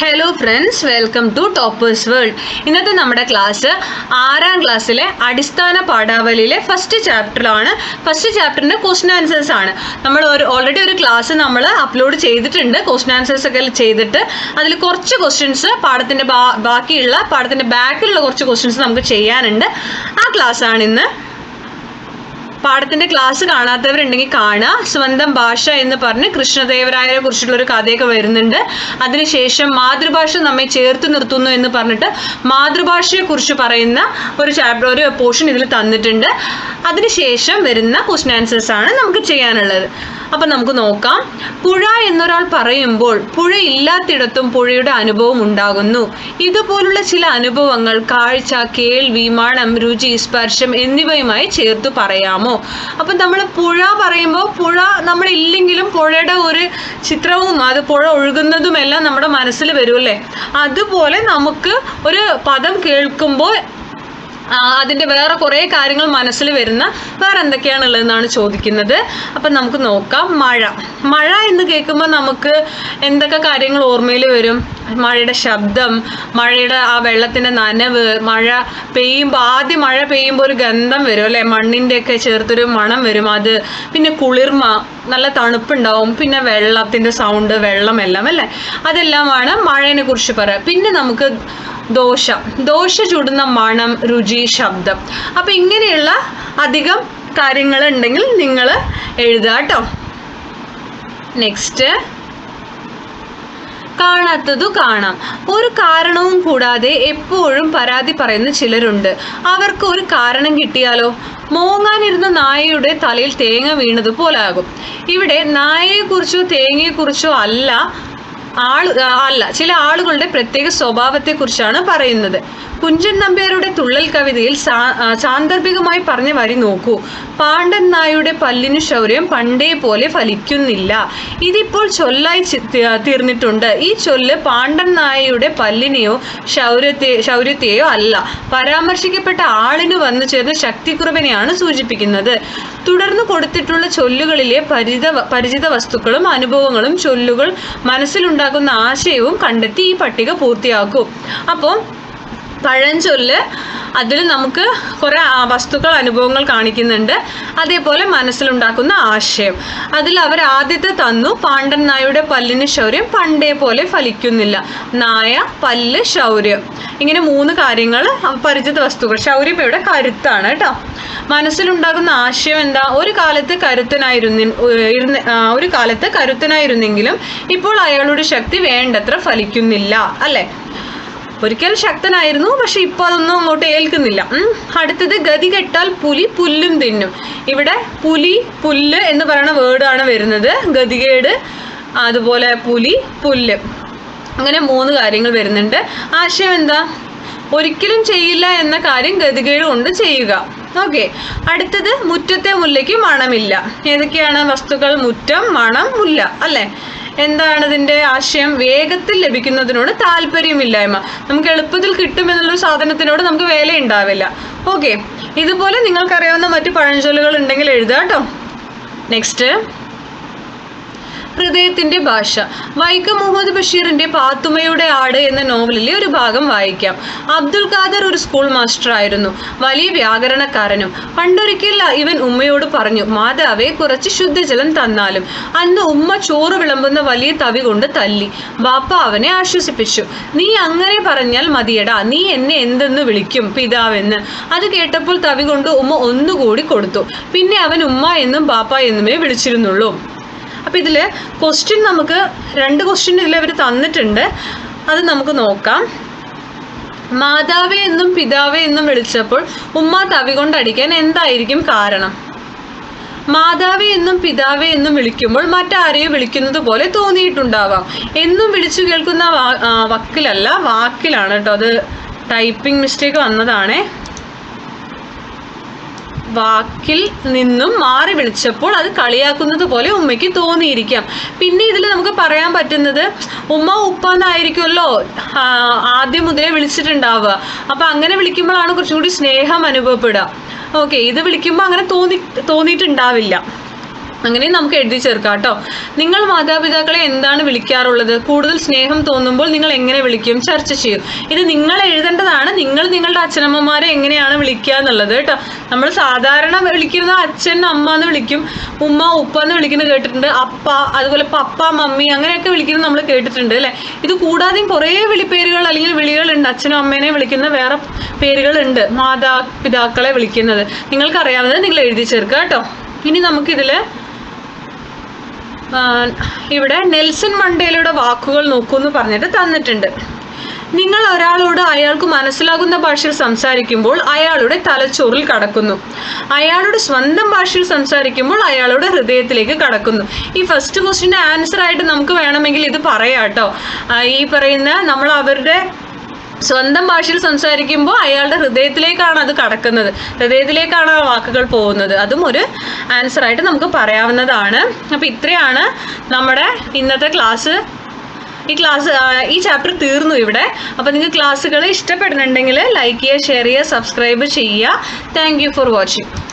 Hello friends welcome to Toppers World ഇന്നത്തെ നമ്മുടെ class ആറാം ക്ലാസ്സിലെ അടിസ്ഥാന പാഠാവലിയിലെ ഫസ്റ്റ് ചാപ്റ്ററാണ് ഫസ്റ്റ് ചാപ്റ്ററിന്റെ ക്വസ്റ്റൻ ആൻസേഴ്സ് ആണ്. നമ്മൾ ഒരു ഓൾറെഡി ഒരു ക്ലാസ് നമ്മൾ അപ്ലോഡ് ചെയ്തിട്ടുണ്ട്. ക്വസ്റ്റൻ ആൻസേഴ്സ് ഒക്കെ ചെയ്തിട്ട് അതിൽ കുറച്ച് ക്വസ്റ്റ്യൻസ് പാഠത്തിന്റെ ബാക്കിയുള്ള പാഠത്തിന്റെ ബാക്കിലുള്ള കുറച്ച് ക്വസ്റ്റ്യൻസ് നമുക്ക് ചെയ്യാനുണ്ട്. ആ ക്ലാസ്സാണ് ഇന്ന് പാഠത്തിന്റെ ക്ലാസ് കാണാത്തവരുണ്ടെങ്കിൽ കാണുക. സ്വന്തം ഭാഷ എന്ന് പറഞ്ഞ് കൃഷ്ണദേവരായരെ കുറിച്ചുള്ള ഒരു കഥയൊക്കെ വരുന്നുണ്ട്. അതിനുശേഷം മാതൃഭാഷ നമ്മെ ചേർത്ത് നിർത്തുന്നു എന്ന് പറഞ്ഞിട്ട് മാതൃഭാഷയെ കുറിച്ച് പറയുന്ന ഒരു ചാപ്റ്റർ ഒരു പോർഷൻ ഇതിൽ തന്നിട്ടുണ്ട്. അതിനുശേഷം വരുന്ന ക്വസ്റ്റൻ ആൻസേഴ്സ് ആണ് നമുക്ക് ചെയ്യാനുള്ളത്. അപ്പം നമുക്ക് നോക്കാം. പുഴ എന്നൊരാൾ പറയുമ്പോൾ പുഴ ഇല്ലാത്തിടത്തും പുഴയുടെ അനുഭവം ഉണ്ടാകുന്നു. ഇതുപോലുള്ള ചില അനുഭവങ്ങൾ കാഴ്ച കേൾവി മണം രുചി സ്പർശം എന്നിവയുമായി ചേർത്ത് പറയാമോ? അപ്പം നമ്മൾ പുഴ പറയുമ്പോൾ പുഴ നമ്മൾ ഇല്ലെങ്കിലും പുഴയുടെ ഒരു ചിത്രവും അത് പുഴ ഒഴുകുന്നതുമെല്ലാം നമ്മുടെ മനസ്സിൽ വരും അല്ലേ? അതുപോലെ നമുക്ക് ഒരു പദം കേൾക്കുമ്പോൾ അതിന്റെ വേറെ കുറേ കാര്യങ്ങൾ മനസ്സിൽ വരുന്ന വേറെ എന്തൊക്കെയാണുള്ളതെന്നാണ് ചോദിക്കുന്നത്. അപ്പം നമുക്ക് നോക്കാം. മഴ. മഴ എന്ന് കേൾക്കുമ്പോൾ നമുക്ക് എന്തൊക്കെ കാര്യങ്ങൾ ഓർമ്മയിൽ വരും? മഴയുടെ ശബ്ദം മഴയുടെ ആ വെള്ളത്തിന്റെ നനവ് മഴ പെയ്യുമ്പോൾ ആദ്യം മഴ പെയ്യുമ്പോൾ ഒരു ഗന്ധം വരും അല്ലേ? മണ്ണിന്റെയൊക്കെ ചേർത്തൊരു മണം വരും അത്. പിന്നെ കുളിർമ നല്ല തണുപ്പുണ്ടാവും. പിന്നെ വെള്ളത്തിന്റെ സൗണ്ട് വെള്ളം എല്ലാം അല്ലേ? അതെല്ലാമാണ് മഴയെ കുറിച്ച് പറയാം. പിന്നെ നമുക്ക് ദോശ. ദോശ ചുടുന്ന മണം രുചി ശബ്ദം. അപ്പം ഇങ്ങനെയുള്ള അധികം കാര്യങ്ങൾ ഉണ്ടെങ്കിൽ നിങ്ങൾ എഴുതാട്ടോ നെക്സ്റ്റ് കാണാത്തതു കാണാം. ഒരു കാരണവും കൂടാതെ എപ്പോഴും പരാതി പറയുന്ന ചിലരുണ്ട്. അവർക്ക് ഒരു കാരണം കിട്ടിയാലോ? മോങ്ങാനിരുന്ന നായയുടെ തലയിൽ തേങ്ങ വീണതുപോലാകും ഇവിടെ നായയെക്കുറിച്ചോ തേങ്ങയെക്കുറിച്ചോ അല്ല ആൾ അല്ല ചില ആളുകളുടെ പ്രത്യേക സ്വഭാവത്തെക്കുറിച്ചാണ് പറയുന്നത്. കുഞ്ചൻ നമ്പ്യാരുടെ തുള്ളൽ കവിതയിൽ സാന്ദർഭികമായി പറഞ്ഞ വരി നോക്കൂ. പാണ്ഡൻ നായുടെ പല്ലിനു ശൗര്യം പണ്ടേ പോലെ ഫലിക്കുന്നില്ല. ഇതിപ്പോൾ ചൊല്ലായി തീർന്നിട്ടുണ്ട്. ഈ ചൊല്ല് പാണ്ഡൻ നായയുടെ പല്ലിനെയോ ശൗര്യത്തെ ശൗര്യത്തെയോ അല്ല. പരാമർശിക്കപ്പെട്ട ആളിന് വന്നു ചേർന്ന ശക്തിക്കുറവിനെയാണ് സൂചിപ്പിക്കുന്നത്. തുടർന്ന് കൊടുത്തിട്ടുള്ള ചൊല്ലുകളിലെ പരിത പരിചിത വസ്തുക്കളും അനുഭവങ്ങളും ചൊല്ലുകൾ മനസ്സിലുണ്ടാക്കുന്ന ആശയവും കണ്ടെത്തി ഈ പട്ടിക പൂർത്തിയാക്കും. അപ്പോൾ പഴഞ്ചൊല്ല് അതിൽ നമുക്ക് കുറേ വസ്തുക്കൾ അനുഭവങ്ങൾ കാണിക്കുന്നുണ്ട്. അതേപോലെ മനസ്സിലുണ്ടാക്കുന്ന ആശയം. അതിൽ അവർ ആദ്യത്തെ തന്നു പാണ്ഡൻ നായയുടെ പല്ലിന് ശൗര്യം പണ്ടേ പോലെ ഫലിക്കുന്നില്ല. നായ പല്ല് ശൗര്യം. ഇങ്ങനെ മൂന്ന് കാര്യങ്ങൾ പരിചിത വസ്തുക്കൾ. ശൗര്യം ഇവിടെ കരുത്താണ് കേട്ടോ. മനസ്സിലുണ്ടാകുന്ന ആശയം എന്താ? ഒരു കാലത്ത് കരുത്തനായിരുന്നു ഒരു കാലത്ത് കരുത്തനായിരുന്നെങ്കിലും ഇപ്പോൾ അയാളുടെ ശക്തി വേണ്ടത്ര ഫലിക്കുന്നില്ല അല്ലേ? ഒരിക്കൽ ശക്തനായിരുന്നു പക്ഷെ ഇപ്പൊ അതൊന്നും അങ്ങോട്ട് ഏൽക്കുന്നില്ല. അടുത്തത് ഗതി കെട്ടാൽ പുലി പുല്ലും തിന്നും. ഇവിടെ പുലി പുല്ല് എന്ന് പറയുന്ന വേർഡാണ് വരുന്നത്. ഗതികേട് അതുപോലെ പുലി പുല്ല്. അങ്ങനെ മൂന്ന് കാര്യങ്ങൾ വരുന്നുണ്ട്. ആശയം എന്താ? ഒരിക്കലും ചെയ്യില്ല എന്ന കാര്യം ഗതികേട് കൊണ്ട് ചെയ്യുക. ഓക്കെ. അടുത്തത് മുറ്റത്തെ മുല്ലയ്ക്ക് മണമില്ല. ഏതൊക്കെയാണ് വസ്തുക്കൾ? മുറ്റം മണം മുല്ല. അല്ലേ? എന്താണ് ഇതിന്റെ ആശയം? വേഗത്തിൽ ലഭിക്കുന്നതിനോട് താല്പര്യമില്ലായ്മ. നമുക്ക് എളുപ്പത്തിൽ കിട്ടുമെന്നുള്ള സാധനത്തിനോട് നമുക്ക് വില ഉണ്ടാവില്ല ഓക്കെ ഇതുപോലെ നിങ്ങൾക്കറിയാവുന്ന മറ്റു പഴഞ്ചൊല്ലുകൾ ഉണ്ടെങ്കിൽ എഴുതുക കേട്ടോ നെക്സ്റ്റ് ഹൃദയത്തിന്റെ ഭാഷ. വൈക്കം മുഹമ്മദ് ബഷീറിന്റെ പാത്തുമ്മയുടെ ആട് എന്ന നോവലിലെ ഒരു ഭാഗം വായിക്കാം. അബ്ദുൽ ഖാദർ ഒരു സ്കൂൾ മാസ്റ്റർ ആയിരുന്നു. വലിയ വ്യാകരണക്കാരനും. പണ്ടൊരിക്കൽ ഇവൻ ഉമ്മയോട് പറഞ്ഞു മാതാവെ കുറച്ച് ശുദ്ധജലം തന്നാലും. അന്ന് ഉമ്മ ചോറ് വിളമ്പുന്ന വലിയ തവി കൊണ്ട് തല്ലി. ബാപ്പ അവനെ ആശ്വസിപ്പിച്ചു. നീ അങ്ങനെ പറഞ്ഞാൽ മതിയടാ. നീ എന്നെ എന്തെന്ന് വിളിക്കും പിതാവെന്ന്. അത് കേട്ടപ്പോൾ തവി കൊണ്ട് ഉമ്മ ഒന്നുകൂടി കൊടുത്തു. പിന്നെ അവൻ ഉമ്മ എന്നും ബാപ്പ എന്നുമേ വിളിച്ചിരുന്നുള്ളൂ. അപ്പോൾ ഇതിൽ ക്വസ്റ്റ്യൻ നമുക്ക് രണ്ട് ക്വസ്റ്റ്യൻ ഇതിൽ അവർ തന്നിട്ടുണ്ട്. അത് നമുക്ക് നോക്കാം. മാതാവേ എന്നും പിതാവേ എന്നും വിളിച്ചപ്പോൾ ഉമ്മ തവി കൊണ്ടടിക്കാൻ എന്തായിരിക്കും കാരണം? മാതാവേ എന്നും പിതാവേ എന്നും വിളിക്കുമ്പോൾ മറ്റാരെയോ വിളിക്കുന്നത് പോലെ തോന്നിയിട്ടുണ്ടാവാം. എന്നും വിളിച്ചു കേൾക്കുന്ന വക്കിലല്ല വാക്കിലാണ് കേട്ടോ. അത് ടൈപ്പിംഗ് മിസ്റ്റേക്ക് വന്നതാണേ. വാക്കിൽ നിന്നും മാറി വിളിച്ചപ്പോൾ അത് കളിയാക്കുന്നത് പോലെ ഉമ്മയ്ക്ക് തോന്നിയിരിക്കാം. പിന്നെ ഇതിൽ നമുക്ക് പറയാൻ പറ്റുന്നത് ഉമ്മ ഉപ്പ എന്നായിരിക്കുമല്ലോ ആദ്യം മുതലേ വിളിച്ചിട്ടുണ്ടാവുക. അപ്പം അങ്ങനെ വിളിക്കുമ്പോഴാണ് കുറച്ചുകൂടി സ്നേഹം അനുഭവപ്പെടുക. ഓക്കെ ഇത് വിളിക്കുമ്പോൾ അങ്ങനെ തോന്നി തോന്നിയിട്ടുണ്ടാവില്ല. അങ്ങനെ നമുക്ക് എഴുതി ചേർക്കാം കേട്ടോ. നിങ്ങൾ മാതാപിതാക്കളെ എന്താണ് വിളിക്കാറുള്ളത്? കൂടുതൽ സ്നേഹം തോന്നുമ്പോൾ നിങ്ങൾ എങ്ങനെ വിളിക്കും? ചർച്ച ചെയ്യും. ഇത് നിങ്ങൾ എഴുതേണ്ടതാണ്. നിങ്ങൾ നിങ്ങളുടെ അച്ഛനമ്മമാരെ എങ്ങനെയാണ് വിളിക്കുക എന്നുള്ളത് കേട്ടോ. നമ്മൾ സാധാരണ വിളിക്കുന്ന അച്ഛൻ അമ്മ എന്ന് വിളിക്കും. ഉമ്മ ഉപ്പ എന്ന് വിളിക്കുന്നത് കേട്ടിട്ടുണ്ട്. അപ്പ അതുപോലെ പപ്പ മമ്മി അങ്ങനെയൊക്കെ വിളിക്കുന്നത് നമ്മൾ കേട്ടിട്ടുണ്ട് അല്ലേ? ഇത് കൂടാതെയും കുറേ വിളിപ്പേരുകൾ അല്ലെങ്കിൽ വിളികളുണ്ട്. അച്ഛനും അമ്മേനെ വിളിക്കുന്ന വേറെ പേരുകളുണ്ട്. മാതാപിതാക്കളെ വിളിക്കുന്നത്. നിങ്ങൾക്കറിയാവുന്നത് നിങ്ങൾ എഴുതി ചേർക്കുക കേട്ടോ. ഇനി നമുക്കിതിൽ ഇവിടെ നെൽസൺ മണ്ടേലയുടെ വാക്കുകൾ നോക്കൂ എന്ന് പറഞ്ഞിട്ട് തന്നിട്ടുണ്ട്. നിങ്ങൾ ഒരാളോട് അയാൾക്ക് മനസ്സിലാകുന്ന ഭാഷയിൽ സംസാരിക്കുമ്പോൾ അയാളുടെ തലച്ചോറിൽ കടക്കുന്നു. അയാളുടെ സ്വന്തം ഭാഷയിൽ സംസാരിക്കുമ്പോൾ അയാളുടെ ഹൃദയത്തിലേക്ക് കടക്കുന്നു. ഈ ഫസ്റ്റ് ക്വസ്റ്റിന്റെ ആൻസർ ആയിട്ട് നമുക്ക് വേണമെങ്കിൽ ഇത് പറയാം കേട്ടോ ഈ പറയുന്ന നമ്മൾ അവരുടെ സ്വന്തം ഭാഷയിൽ സംസാരിക്കുമ്പോൾ അയാളുടെ ഹൃദയത്തിലേക്കാണ് അത് കടക്കുന്നത്. ഹൃദയത്തിലേക്കാണ് ആ വാക്കുകൾ പോകുന്നത്. അതും ഒരു ആൻസർ ആയിട്ട് നമുക്ക് പറയാവുന്നതാണ്. അപ്പോൾ ഇത്രയാണ് നമ്മുടെ ഇന്നത്തെ ക്ലാസ് ഈ ക്ലാസ് ഈ ചാപ്റ്റർ തീർന്നു ഇവിടെ. അപ്പോൾ നിങ്ങൾക്ക് ക്ലാസ്സുകൾ ഇഷ്ടപ്പെടുന്നുണ്ടെങ്കിൽ ലൈക്ക് ചെയ്യുക ഷെയർ ചെയ്യുക സബ്സ്ക്രൈബ് ചെയ്യുക. Thank for watching